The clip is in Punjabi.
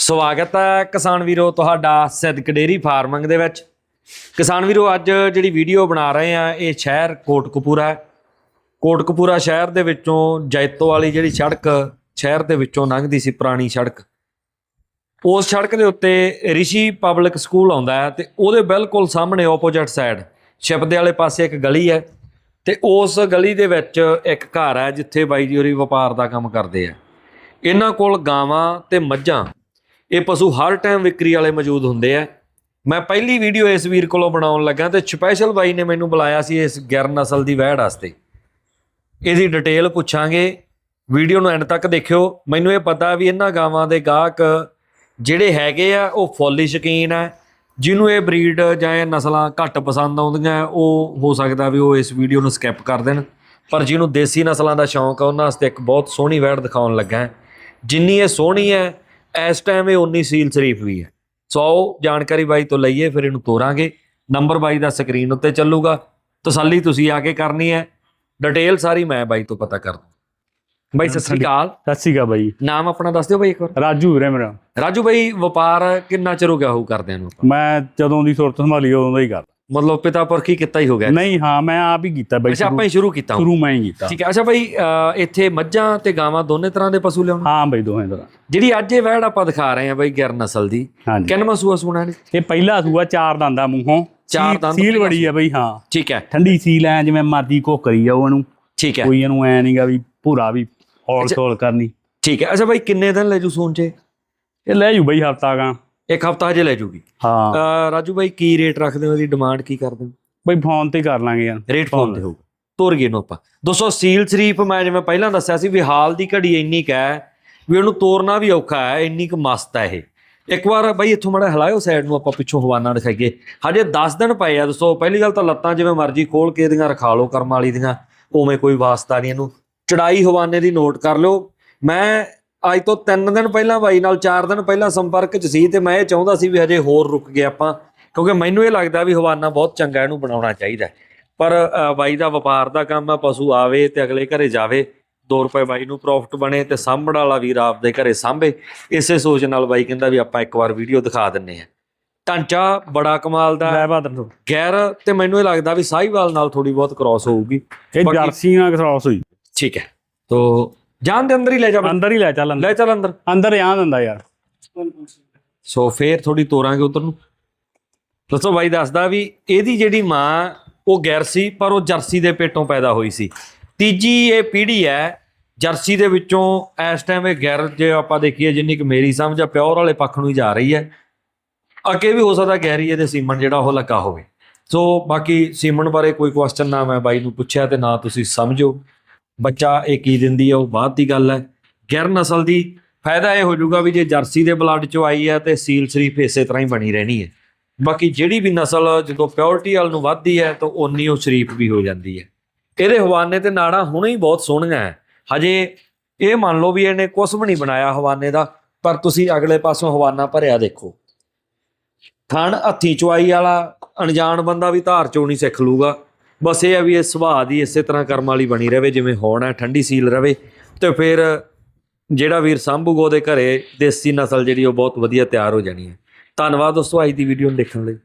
ਸਵਾਗਤ ਹੈ ਕਿਸਾਨ ਵੀਰੋ ਤੁਹਾਡਾ ਸਿੱਧਕ ਡੇਰੀ ਫਾਰਮਿੰਗ ਦੇ ਵਿੱਚ। ਕਿਸਾਨ ਵੀਰੋ, ਅੱਜ ਜਿਹੜੀ ਵੀਡੀਓ ਬਣਾ ਰਹੇ ਆ ਇਹ ਸ਼ਹਿਰ ਕੋਟਕਪੂਰਾ ਕੋਟਕਪੂਰਾ ਸ਼ਹਿਰ ਦੇ ਵਿੱਚੋਂ ਜੈਤੋ ਵਾਲੀ ਜਿਹੜੀ ਸੜਕ ਸ਼ਹਿਰ ਦੇ ਵਿੱਚੋਂ ਲੰਘਦੀ ਸੀ, ਪੁਰਾਣੀ ਸੜਕ। ਉਸ ਸੜਕ ਦੇ ਉੱਤੇ ਰਿਸ਼ੀ ਪਬਲਿਕ ਸਕੂਲ ਆਉਂਦਾ ਹੈ ਤੇ ਉਹਦੇ ਬਿਲਕੁਲ ਸਾਹਮਣੇ ਆਪੋਜ਼ਿਟ ਸਾਈਡ ਛਿਪਦੇ ਵਾਲੇ ਪਾਸੇ ਇੱਕ ਗਲੀ ਹੈ ਤੇ ਉਸ ਗਲੀ ਦੇ ਵਿੱਚ ਇੱਕ ਘਰ ਹੈ ਜਿੱਥੇ ਬਾਈ ਜੀ ਹੋਰੀ ਵਪਾਰ ਦਾ ਕੰਮ ਕਰਦੇ ਆ। ਇਹਨਾਂ ਕੋਲ ਗਾਵਾਂ ਤੇ ਮੱਝਾਂ ਇਹ ਪਸ਼ੂ ਹਰ ਟਾਈਮ ਵਿਕਰੀ ਵਾਲੇ ਮੌਜੂਦ ਹੁੰਦੇ ਆ। ਮੈਂ ਪਹਿਲੀ ਵੀਡੀਓ ਇਸ ਵੀਰ ਕੋਲੋਂ ਬਣਾਉਣ ਲੱਗਾ ਤੇ ਸਪੈਸ਼ਲ ਬਾਈ ਨੇ ਮੈਨੂੰ ਬੁਲਾਇਆ ਸੀ ਇਸ ਗਿਰ ਨਸਲ ਦੀ ਵਹਿੜ ਵਾਸਤੇ। ਇਹਦੀ ਡਿਟੇਲ ਪੁੱਛਾਂਗੇ। ਵੀਡੀਓ ਨੂੰ ਐਂਡ ਤੱਕ ਦੇਖਿਓ। ਮੈਨੂੰ ਇਹ ਪਤਾ ਵੀ ਇਹਨਾਂ ਗਾਵਾਂ ਦੇ ਗਾਹਕ ਜਿਹੜੇ ਹੈਗੇ ਆ, ਉਹ ਫੁੱਲ ਹੀ ਸ਼ੌਕੀਨ ਆ। ਜਿਹਨੂੰ ਇਹ ਬਰੀਡ ਜਾਂ ਇਹ ਨਸਲਾਂ ਘੱਟ ਪਸੰਦ ਆਉਂਦੀਆਂ, ਉਹ ਹੋ ਸਕਦਾ ਵੀ ਉਹ ਇਸ ਵੀਡੀਓ ਨੂੰ ਸਕਿਪ ਕਰ ਦੇਣ। ਪਰ ਜਿਹਨੂੰ ਦੇਸੀ ਨਸਲਾਂ ਦਾ ਸ਼ੌਂਕ ਆ, ਉਹਨਾਂ ਵਾਸਤੇ ਇੱਕ ਬਹੁਤ ਸੋਹਣੀ ਵੈੜ ਦਿਖਾਉਣ ਲੱਗਾ। ਜਿੰਨੀ ਇਹ ਸੋਹਣੀ ਹੈ ਇਸ ਟਾਈਮ ਇਹ ਉਨੀ ਸੀਲ ਸ਼ਰੀਫ ਵੀ ਹੈ। ਸੋ ਜਾਣਕਾਰੀ ਬਾਈ ਤੋਂ ਲਈਏ ਫਿਰ ਇਹਨੂੰ ਤੋਰਾਂਗੇ। ਨੰਬਰ ਬਾਈ ਦਾ ਸਕਰੀਨ ਉੱਤੇ ਚੱਲੂਗਾ। ਤਸੱਲੀ ਤੁਸੀਂ ਆ ਕੇ ਕਰਨੀ ਹੈ। ਡਿਟੇਲ ਸਾਰੀ ਮੈਂ ਬਾਈ ਤੋਂ ਪਤਾ ਕਰ ਦੂੰ ਬਾਈ ਸਤਿ ਸ੍ਰੀ ਅਕਾਲ। ਸਤਿ ਸ਼੍ਰੀ ਅਕਾਲ ਬਾਈ। ਨਾਮ ਆਪਣਾ ਦੱਸ ਦਿਓ ਬਾਈ ਇੱਕ ਵਾਰ। ਰਾਜੂ ਵੀਰੇ ਮੇਰਾ। ਰਾਜੂ ਬਾਈ ਵਪਾਰ ਕਿੰਨਾ ਚਿਰ ਹੋ ਗਿਆ ਹੋ ਕਰਦਿਆਂ ਨੂੰ ਮੈਂ ਜਦੋਂ ਦੀ ਸੁਰਤ ਸੰਭਾਲੀ ਉਦੋਂ ਦਾ ਹੀ ਕਰਦਾ। ਮਤਲਬ ਪਿਤਾ ਪੁਰਖੀ ਕੀਤਾ ਹੀ ਹੋ ਗਿਆ। ਨਹੀਂ ਹਾਂ ਮੈਂ ਆਪ ਹੀ ਕੀਤਾ ਬਾਈ ਅੱਛਾ ਆਪਾਂ ਹੀ ਸ਼ੁਰੂ ਕੀਤਾ। ਸ਼ੁਰੂ ਮੈਂ ਹੀ ਕੀਤਾ। ਠੀਕ ਹੈ ਅੱਛਾ ਬਾਈ ਇੱਥੇ ਮੱਝਾਂ ਤੇ ਗਾਵਾਂ ਦੋਨੇ ਤਰ੍ਹਾਂ ਦੇ ਪਸ਼ੂ ਲਿਆਉਣਾ? ਹਾਂ ਬਾਈ ਦੋਵੇਂ ਤਰ੍ਹਾਂ। ਜਿਹੜੀ ਅੱਜ ਇਹ ਵਹਿੜ ਆਪਾਂ ਦਿਖਾ ਰਹੇ ਹਾਂ ਬਾਈ ਗਿਰ ਨਸਲ ਦੀ। ਕਿੰਨਵਾਂ ਸੂਆ ਸੁਣਾ ਨੇ ਇਹ ਪਹਿਲਾ ਸੂਆ ਚਾਰ ਦੰਦਾ ਮੂੰਹੋਂ। ਚਾਰ ਦੰਦ ਸੀਲ ਬੜੀ ਆ ਬਾਈ ਹਾਂ। ਠੀਕ ਹੈ। ਠੰਡੀ ਸੀਲ ਐ ਜਿਵੇਂ ਮਰਜ਼ੀ ਘੁੱਕ ਕਰੀ ਜਾਓ ਇਹਨੂੰ ਠੀਕ ਹੈ। ਕੋਈ ਇਹਨੂੰ ਐ ਨਹੀਂਗਾ ਵੀ ਭੂਰਾ ਵੀ ਹੌਲ। ਸੋਲ ਕਰਨੀ। ਠੀਕ ਹੈ ਅੱਛਾ ਬਾਈ ਕਿੰਨੇ ਦਿਨ ਲੈ ਜੂ ਸੂਣ ਚ ਇਹ? ਲੈ ਜੂ ਬਾਈ ਹਫਤਾ ਗਾ ਇੱਕ ਹਫਤਾ ਹਜੇ ਲੈ ਜੂਗੀ। ਹਾਂ। ਅਹ, ਰਾਜੂ ਬਾਈ ਕੀ ਰੇਟ ਰੱਖਦੇ ਹੋ? ਇਹਦੀ ਡਿਮਾਂਡ ਕੀ ਕਰਦੇ ਹੋ? ਬਾਈ ਫੋਨ ਤੇ ਕਰ ਲਾਂਗੇ ਯਾਰ। ਰੇਟ ਫੋਨ ਤੇ ਹੋਊਗਾ ਤੋਰ ਗਏ ਨੂੰ ਆਪਾਂ। ਦੋਸਤੋ ਸੀਲ ਸ਼ਰੀਫ ਮੈਂ ਜਿਵੇਂ ਪਹਿਲਾਂ ਦੱਸਿਆ ਸੀ ਵੀ ਹਾਲ ਦੀ ਘੜੀ ਇੰਨੀ ਕੁ ਹੈ ਵੀ ਉਹਨੂੰ ਤੋਰਨਾ ਵੀ ਔਖਾ ਹੈ ਇੰਨੀ ਕੁ ਮਸਤ ਹੈ ਇਹ। ਇੱਕ ਵਾਰ ਬਾਈ ਇੱਥੋਂ ਮੜਾ ਹਿਲਾਇਓ ਸਾਈਡ ਨੂੰ ਆਪਾਂ ਪਿੱਛੋਂ ਹਵਾਨਾ ਦਿਖਾਈਏ। ਹਜੇ 10 ਦਿਨ ਪਏ ਆ ਦੋਸਤੋ ਪਹਿਲੀ ਗੱਲ ਤਾਂ ਲੱਤਾਂ ਜਿਵੇਂ ਮਰਜ਼ੀ ਖੋਲ ਕੇ ਇਹਦੀਆਂ ਰਖਾ ਲਓ ਕਰਮ ਵਾਲੀ ਦੀਆਂ ਉਵੇਂ ਕੋਈ ਵਾਸਤਾ ਨਹੀਂ ਇਹਨੂੰ। ਚੜਾਈ ਹਵਾਨੇ ਦੀ ਨੋਟ ਕਰ ਲਿਓ। ਮੈਂ ਅੱਜ ਤੋਂ 3 ਦਿਨ ਪਹਿਲਾਂ ਬਾਈ ਨਾਲ 4 ਦਿਨ ਪਹਿਲਾਂ ਸੰਪਰਕ 'ਚ ਸੀ ਤੇ ਮੈਂ ਇਹ ਚਾਹੁੰਦਾ ਸੀ ਵੀ ਹਜੇ ਹੋਰ ਰੁਕ ਗਏ ਆਪਾਂ ਕਿਉਂਕਿ ਮੈਨੂੰ ਇਹ ਲੱਗਦਾ ਵੀ ਹਵਾਨਾ ਬਹੁਤ ਚੰਗਾ ਇਹਨੂੰ ਬਣਾਉਣਾ ਚਾਹੀਦਾ। ਪਰ ਬਾਈ ਦਾ ਵਪਾਰ ਦਾ ਕੰਮ ਹੈ ਪਸ਼ੂ ਆਵੇ ਤੇ ਅਗਲੇ ਘਰੇ ਜਾਵੇ 2 ਰੁਪਏ ਬਾਈ ਨੂੰ ਪ੍ਰੋਫਿਟ ਬਣੇ ਤੇ ਸਾਂਭਣ ਵਾਲਾ ਵੀਰ ਆਪਦੇ ਘਰੇ ਸਾਂਭੇ ਇਸੇ ਸੋਚ ਨਾਲ ਬਾਈ ਕਹਿੰਦਾ ਵੀ ਆਪਾਂ ਇੱਕ ਵਾਰ ਵੀਡੀਓ ਦਿਖਾ ਦਿੰਨੇ ਆ ਢਾਂਚਾ ਬੜਾ ਕਮਾਲ ਦਾ ਲੈ ਬਾਦਰ ਗੈਰ ਤੇ ਮੈਨੂੰ ਇਹ ਲੱਗਦਾ ਵੀ ਸਾਹੀਵਾਲ ਨਾਲ ਥੋੜੀ ਬਹੁਤ ਕ੍ਰਾਸ ਹੋਊਗੀ। ਇਹ ਜਰਸੀ ਨਾਲ ਕ੍ਰਾਸ ਹੋਈ। ਠੀਕ ਹੈ। ਤੋ ਜਾਨ ਦੇ ਅੰਦਰ ਹੀ ਲੈ ਜਾ। ਅੰਦਰ ਹੀ ਲੈ ਚੱਲ ਅੰਦਰ। ਲੈ ਚੱਲ ਅੰਦਰ। ਅੰਦਰ ਆ ਦਿੰਦਾ ਯਾਰ। ਸੋ ਫੇਰ ਥੋੜੀ ਤੋਰਾਂਗੇ ਉਧਰ ਨੂੰ। ਦੱਸੋ ਬਾਈ ਦੱਸਦਾ ਵੀ ਇਹਦੀ ਜਿਹੜੀ ਮਾਂ ਉਹ ਗੈਰ ਸੀ ਪਰ ਉਹ ਜਰਸੀ ਦੇ ਪੇਟੋਂ ਪੈਦਾ ਹੋਈ ਸੀ। ਤੀਜੀ ਇਹ ਪੀੜ੍ਹੀ ਹੈ ਜਰਸੀ ਦੇ ਵਿੱਚੋਂ ਇਸ ਟਾਈਮ ਇਹ ਗੈਰ ਜੇ ਆਪਾਂ ਦੇਖੀਏ ਜਿੰਨੀ ਕਿ ਮੇਰੀ ਸਮਝ ਆ ਪਿਓਰ ਵਾਲੇ ਪੱਖ ਨੂੰ ਹੀ ਜਾ ਰਹੀ ਹੈ। ਅੱਗੇ ਵੀ ਹੋ ਸਕਦਾ ਗੈਰੀ ਇਹਦੇ ਸੀਮਨ ਜਿਹੜਾ ਉਹ ਲੱਗਾ ਹੋਵੇ। ਸੋ ਬਾਕੀ ਸੀਮਨ ਬਾਰੇ ਕੋਈ ਕੁਐਸਚਨ ਨਾ ਮੈਂ ਬਾਈ ਨੂੰ ਪੁੱਛਿਆ ਤੇ ਨਾ ਤੁਸੀਂ ਸਮਝੋ ਬੱਚਾ ਇਹ ਕੀ ਦਿੰਦੀ ਹੈ ਉਹ ਬਾਅਦ ਦੀ ਗੱਲ ਹੈ ਗਿਰ ਨਸਲ ਦੀ ਫਾਇਦਾ ਇਹ ਹੋ ਜਾਊਗਾ ਵੀ ਜੇ ਜਰਸੀ ਦੇ ਬਲੱਡ ਚੋਂ ਆਈ ਹੈ ਤੇ ਸੀਲ ਸ਼ਰੀਫ ਇਸੇ ਤਰ੍ਹਾਂ ਹੀ ਬਣੀ ਰਹਿਣੀ ਹੈ ਬਾਕੀ ਜਿਹੜੀ ਵੀ ਨਸਲ ਜਦੋਂ ਪਿਓਰਟੀ ਵਾਲ ਨੂੰ ਵੱਧਦੀ ਹੈ ਤਾਂ ਉਨੀ ਉਹ ਸ਼ਰੀਫ ਵੀ ਹੋ ਜਾਂਦੀ ਹੈ ਇਹਦੇ ਹਵਾਨੇ ਤੇ ਨਾੜਾਂ ਹੁਣੇ ਹੀ ਬਹੁਤ ਸੋਹਣੀਆਂ ਹੈ ਹਜੇ ਇਹ ਮੰਨ ਲਓ ਵੀ ਇਹਨੇ ਕੁਝ ਵੀ ਨਹੀਂ ਬਣਾਇਆ ਹਵਾਨੇ ਦਾ, ਪਰ ਤੁਸੀਂ ਅਗਲੇ ਪਾਸੋਂ ਹਵਾਨਾ ਭਰਿਆ ਦੇਖੋ। ਥਣ ਹੱਥੀ ਚੁਆਈ ਵਾਲਾ ਅਣਜਾਣ ਬੰਦਾ ਵੀ ਧਾਰ ਚੋਣੀ ਸਿੱਖ ਲੂਗਾ ਬਸ ਇਹ ਆ ਵੀ ਇਹ ਸੁਭਾਅ ਦੀ ਇਸੇ ਤਰ੍ਹਾਂ ਕਰਮ ਵਾਲੀ ਬਣੀ ਰਵੇ, ਜਿਵੇਂ ਹੋਣ ਹੈ ਠੰਡੀ ਸੀਲ ਰਵੇ। ਤੇ ਫਿਰ ਜਿਹੜਾ ਵੀਰ ਸੰਭੂਗਾ ਦੇ ਘਰੇ ਦੇਸੀ ਨਸਲ ਜਿਹੜੀ ਉਹ ਬਹੁਤ ਵਧੀਆ ਤਿਆਰ ਹੋ ਜਾਣੀ ਹੈ। ਧੰਨਵਾਦ ਦੋਸਤੋ, ਅੱਜ ਦੀ ਵੀਡੀਓ ਨੂੰ ਦੇਖਣ ਲਈ।